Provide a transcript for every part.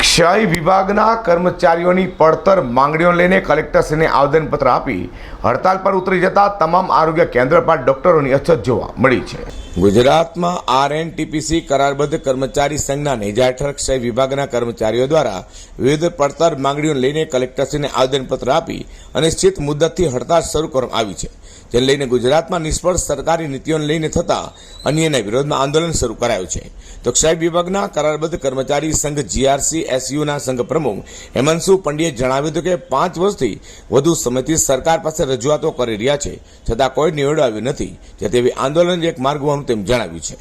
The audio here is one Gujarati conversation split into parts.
ક્ષય વિભાગના કર્મચારીઓની પડતર માંગણીઓ લઈને કલેક્ટરશ્રીને આવેદનપત્ર આપી હડતાલ પર ઉતરી જતા તમામ આરોગ્ય કેન્દ્ર પર ડોક્ટરોની અછત જોવા મળી છે. ગુજરાતમાં આરએનટીપીસી કરારબદ્ધ કર્મચારી સંઘના નેજા હેઠળ ક્ષય વિભાગના કર્મચારીઓ દ્વારા વિવિધ પડતર માંગણીઓ લઈને કલેક્ટરશ્રીને આવેદનપત્ર આપી અનિશ્ચિત મુદ્દતથી હડતાળ શરૂ કરવામાં આવી છે, જેને લઈને ગુજરાતમાં નિષ્ફળ સરકારી નીતિઓને લઈને થતા અન્યના વિરોધમાં આંદોલન શરૂ કરાયું છે. તો ક્ષય વિભાગના કરારબદ્ધ કર્મચારી સંઘ જીઆરસી, એસયુના સંઘ પ્રમુખ હેમંશુ પંડ્યે જણાવ્યું હતું કે પાંચ વર્ષથી વધુ સમયથી સરકાર પાસે રજૂઆતો કરી રહ્યા છે, છતાં કોઈ નિવેડો આવ્યો નથી જે તેવી આંદોલન એક માર્ગ હોવાનું તેમ જણાવ્યું છે.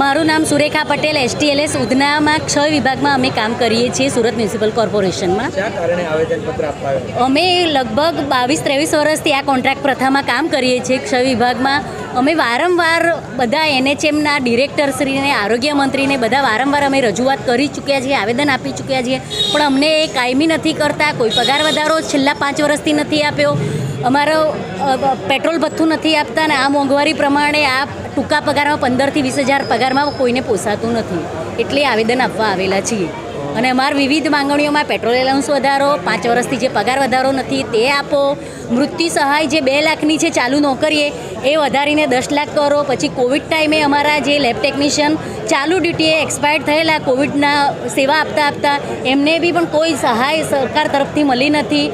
મારું નામ સુરેખા પટેલ એસટીએલએસ ઉધનામાં ક્ષય વિભાગમાં અમે કામ કરીએ છીએ સુરત મ્યુનિસિપલ કોર્પોરેશનમાં. શા કારણે આવેદનપત્ર આપવા આવ્યા? અમે લગભગ બાવીસ ત્રેવીસ વર્ષથી આ કોન્ટ્રાક્ટ પ્રથામાં કામ કરીએ છીએ. ક્ષય વિભાગમાં અમે વારંવાર બધા એનએચએમના ડિરેક્ટરશ્રીને આરોગ્ય મંત્રીને બધા વારંવાર અમે રજૂઆત કરી ચૂક્યા છીએ આવેદન આપી ચૂક્યા છીએ. પણ અમને એ કાયમી નથી કરતા કોઈ પગાર વધારો છેલ્લા પાંચ વર્ષથી નથી આપ્યો. અમારો પેટ્રોલ ભથ્થું નથી આપતા ને આ મોંઘવારી પ્રમાણે આ ટૂંકા પગારમાં પંદરથી વીસ હજાર પગારમાં કોઈને પોસાતું નથી. એટલે આવેદન આપવા આવેલા છીએ. અને અમારા વિવિધ માંગણીઓમાં પેટ્રોલ એલાઉન્સ વધારો, પાંચ વર્ષથી જે પગાર વધારો નથી તે આપો, મૃત્યુ સહાય જે બે લાખની છે ચાલુ નોકરીએ, એ વધારીને દસ લાખ કરો. પછી કોવિડ ટાઈમે અમારા જે લેબ ટેકનિશિયન ચાલુ ડ્યુટીએ એક્સપાયર્ડ થયેલા કોવિડના સેવા આપતા આપતા એમને બી પણ કોઈ સહાય સરકાર તરફથી મળી નથી.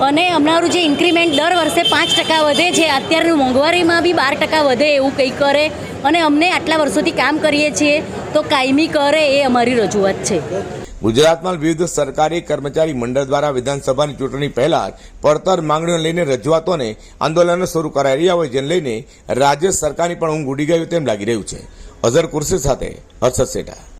અને અમારું જે ઇન્ક્રીમેન્ટ દર વર્ષે પાંચ ટકા વધે છે, અત્યારની મોંઘવારીમાં બી બાર ટકા વધે એવું કંઈ કરે અને અમને આટલા વર્ષોથી કામ કરીએ છીએ, તો કાયમી કરે એ અમારી રજૂઆત છે. ગુજરાતમાં વિવિધ સરકારી કર્મચારી મંડળ દ્વારા વિધાનસભાની ચૂંટણી પહેલા જ પડતર માંગણીઓ લઈને રજૂઆતોને આંદોલનો શરૂ કરાઈ રહ્યા હોય જેને લઈને રાજ્ય સરકારની પણ ઊંઘ ઉડી ગયું તેમ લાગી રહ્યું છે. અઝર કુર્સી સાથે હર્ષદ સેઠા.